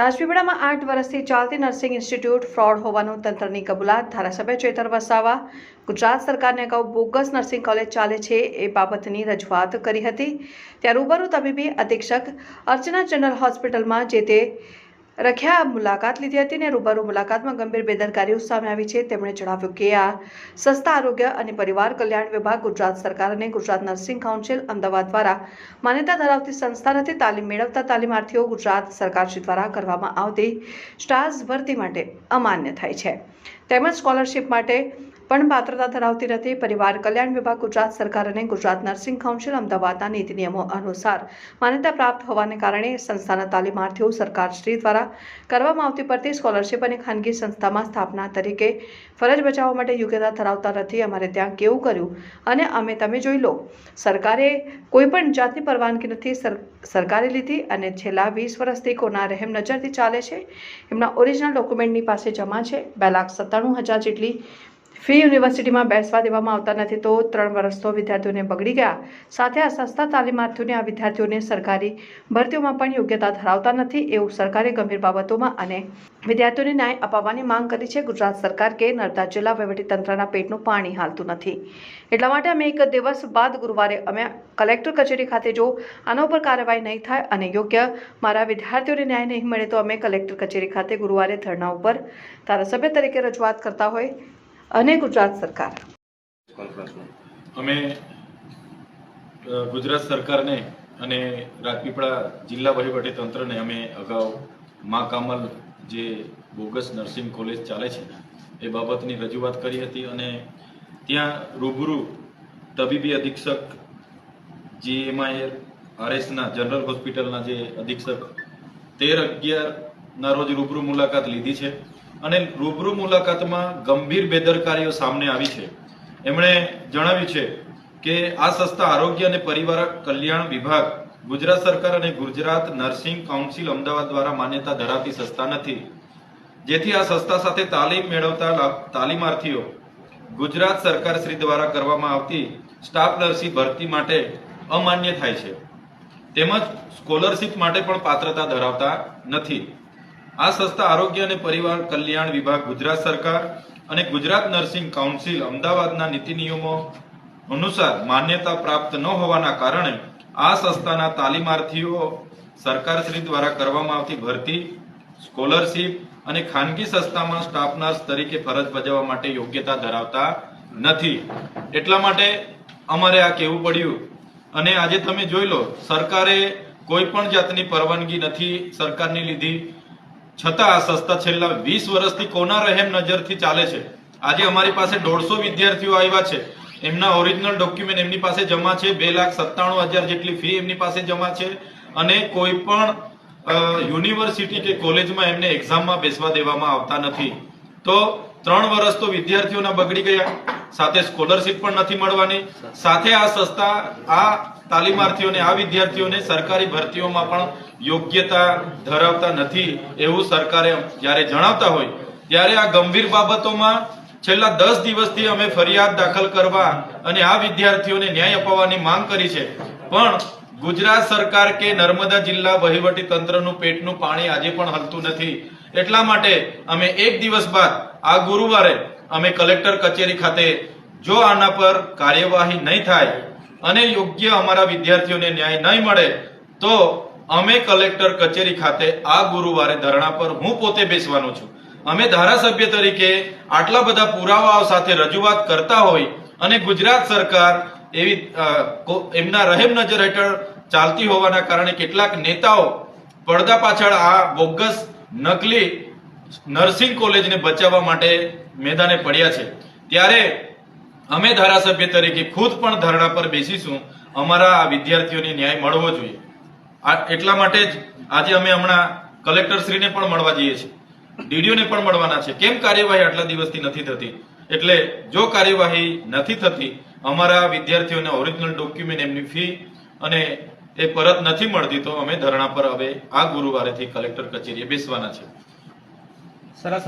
રાજપીપળામાં આઠ વર્ષથી ચાલતી નર્સિંગ ઇન્સ્ટિટ્યૂટ ફ્રોડ હોવાનું તંત્રની કબૂલાત. ધારાસભ્ય ચેતર વસાવા, ગુજરાત સરકારને અગાઉ બોગસ નર્સિંગ કોલેજ ચાલે છે એ બાબતની રજૂઆત કરી હતી. ત્યાં રૂબરૂ તબીબી અધિક્ષક અર્ચના જનરલ હોસ્પિટલમાં જે તે રખ્યા, મુલાકાત લીધી હતી અને રૂબરૂ મુલાકાતમાં ગંભીર બેદરકારીઓ સામે આવી છે. તેમણે જણાવ્યું કે આ સસ્તા આરોગ્ય અને પરિવાર કલ્યાણ વિભાગ ગુજરાત સરકાર અને ગુજરાત નર્સિંગ કાઉન્સિલ અમદાવાદ દ્વારા માન્યતા ધરાવતી સંસ્થા નથી, તાલીમ મેળવતા તાલીમાર્થીઓ ગુજરાત સરકારશ્રી દ્વારા કરવામાં આવતી સ્ટાર્સ ભરતી માટે અમાન્ય થાય છે. તેમજ સ્કોલરશિપ માટે પણ પાત્રતા ધરાવતી નથી પરિવાર કલ્યાણ વિભાગ ગુજરાત સરકાર અને ગુજરાત નર્સિંગ કાઉન્સિલ અમદાવાદના નીતિ નિયમો અનુસાર માન્યતા પ્રાપ્ત હોવાને કારણે સંસ્થાના તાલીમાર્થીઓ સરકારશ્રી દ્વારા કરવામાં આવતી પડતી સ્કોલરશિપ અને ખાનગી સંસ્થામાં સ્થાપના તરીકે ફરજ બજાવવા માટે યોગ્યતા ધરાવતા નથી. અમારે ત્યાં કેવું કર્યું? અને અમે તમે જોઈ લો, સરકારે કોઈ પણ જાતની પરવાનગી નથી સર, સરકારે લીધી અને છેલ્લા વીસ વર્ષથી કોના રહેમ નજરથી ચાલે છે? એમના ઓરિજિનલ ડોક્યુમેન્ટની પાસે જમા છે. બે લાખ સત્તાણું હજાર જેટલી ફી યુનિવર્સિટીમાં બેસવા દેવામાં આવતા નથી તો ત્રણ વર્ષ તો વિદ્યાર્થીઓને બગડી ગયા. સાથે આ સસ્તા તાલીમાર્થીઓને આ વિદ્યાર્થીઓને સરકારી ભરતીઓમાં પણ યોગ્યતા ધરાવતા નથી એવું સરકારે ગંભીર બાબતોમાં અને વિદ્યાર્થીઓને ન્યાય અપાવવાની માંગ કરી છે. ગુજરાત સરકાર કે નર્મદા જિલ્લા વહીવટીતંત્રના પેટનું પાણી હાલતું નથી. એટલા માટે અમે એક દિવસ બાદ ગુરુવારે અમે કલેક્ટર કચેરી ખાતે જો આના ઉપર કાર્યવાહી નહીં થાય અને યોગ્ય મારા વિદ્યાર્થીઓને ન્યાય નહીં મળે તો અમે કલેક્ટર કચેરી ખાતે ગુરુવારે ધરણા ઉપર ધારાસભ્ય તરીકે રજૂઆત કરતા હોય અને ગુજરાત સરકાર. અમે ગુજરાત સરકારને અને રાજપીપળા જિલ્લા વહીવટી તંત્રને અમે અગાઉ મા કામલ જે બોગસ નર્સિંગ કોલેજ ચાલે છે, એ બાબતની રજૂઆત કરી હતી અને ત્યાં રૂબરૂ તબીબી અધિક્ષક જીએમઆઈ આરએસના, જનરલ હોસ્પિટલના જે અધિક્ષક, તેર અગિયારના રોજ રૂબરૂ મુલાકાત લીધી છે. અને રૂબરૂ મુલાકાતમાં ગંભીર બેદરકારીઓ સામે આવી છે. એમણે જણાવ્યું છે કે આ સંસ્થા આરોગ્ય અને પરિવાર કલ્યાણ વિભાગ, ગુજરાત સરકાર અને ગુજરાત નર્સિંગ કાઉન્સિલ અમદાવાદ દ્વારા માન્યતા ધરાવતી સંસ્થા નથી. જેથી આ સંસ્થા સાથે તાલીમ મેળવતા તાલીમાર્થીઓ ગુજરાત સરકાર શ્રી દ્વારા કરવામાં આવતી સ્ટાફ નર્સિંગ ભરતી માટે અમાન્ય થાય છે. તેમજ સ્કોલરશિપ માટે પણ પાત્રતા ધરાવતા નથી. આ સંસ્થા આરોગ્ય અને પરિવાર કલ્યાણ વિભાગ ગુજરાત સરકાર અને ગુજરાત નર્સિંગ કાઉન્સિલ અમદાવાદના નીતિ નિયમો અનુસાર માન્યતા પ્રાપ્ત ન હોવાના કારણે આ સંસ્થાના તાલીમાર્થીઓ સરકારશ્રી દ્વારા કરવામાં આવતી ભરતી, સ્કોલરશીપ અને ખાનગી સંસ્થામાં સ્ટાફ નર્સ તરીકે ફરજ બજાવવા માટે યોગ્યતા ધરાવતા નથી. એટલા માટે અમારે આ કહેવું પડ્યું. અને આજે તમે જોઈ લો, સરકારે કોઈ પણ જાતની પરવાનગી નથી સરકારની લીધી. છતાં આ સંસ્થા છેલ્લા વીસ વર્ષથી કોના રહેમ નજરથી ચાલે છે. આજે અમારી પાસે દોઢસો વિદ્યાર્થીઓ આવ્યા છે. એમના ઓરિજિનલ ડોક્યુમેન્ટ એમની પાસે જમા છે. બે લાખ સત્તાણું હજાર જેટલી ફી એમની પાસે જમા છે. અને કોઈ પણ યુનિવર્સિટી કે કોલેજમાં એમને એક્ઝામમાં બેસવા દેવામાં આવતા નથી. તો ત્રણ વર્ષ તો વિદ્યાર્થીઓના બગડી ગયા. સાથે સ્કોલરશીપ પણ નથી મળવાની. સાથે આ સંસ્થા, આ તાલીમાર્થીઓને, આ વિદ્યાર્થીઓને સરકારી ભરતીઓમાં પણ યોગ્યતા ધરાવતા નથી એવું સરકારે જ્યારે જણાવતા હોય, ત્યારે આ ગંભીર બાબતોમાં છેલ્લા દસ દિવસથી અમે ફરિયાદ દાખલ કરવા અને આ વિદ્યાર્થીઓને ન્યાય અપાવવાની માંગ કરી છે. પણ ગુજરાત સરકાર કે નર્મદા જિલ્લા વહીવટી તંત્રનું પેટનું પાણી આજે પણ હલતું નથી. એટલા માટે અમે એક દિવસ બાદ, આ ગુરુવારે અમે કલેક્ટર કચેરી ખાતે જો આના પર કાર્યવાહી નહીં થાય અને યોગ્ય અમારા વિદ્યાર્થીઓને ન્યાય નહીં મળે, તો અમે કલેક્ટર કચેરી ખાતે આ ગુરુવારે ધરણા પર હું પોતે બેસવાનો છું. અમે ધારાસભ્ય તરીકે આટલા બધા પુરાવાઓ સાથે રજૂઆત કરતા હોય અને ગુજરાત સરકાર એવી એમના રહેમ નજર હેઠળ ચાલતી હોવાના કારણે કેટલાક નેતાઓ પડદા પાછળ આ બોગસ નકલી નર્સિંગ કોલેજને બચાવવા માટે મેદાને પડ્યા છે. ત્યારે અમે ધારાસભ્ય તરીકે ખુદ પણ ધરણા પર બેસીશું. અમારા આ વિદ્યાર્થીઓને ન્યાય મળવો જોઈએ. આ એટલા માટે જ આજે અમે હમણાં કલેક્ટરશ્રીને પણ મળવા જઈએ છીએ. ડીડીઓને પણ મળવાના છે. કેમ કાર્યવાહી આટલા દિવસથી નથી થતી? એટલે જો કાર્યવાહી નથી થતી, અમારા વિદ્યાર્થીઓને ઓરિજિનલ ડોક્યુમેન્ટ એમની ફી અને એ પરત નથી મળતી, તો અમે ધરણા પર હવે આ ગુરુવારેથી કલેક્ટર કચેરીએ બેસવાના છે. સરસ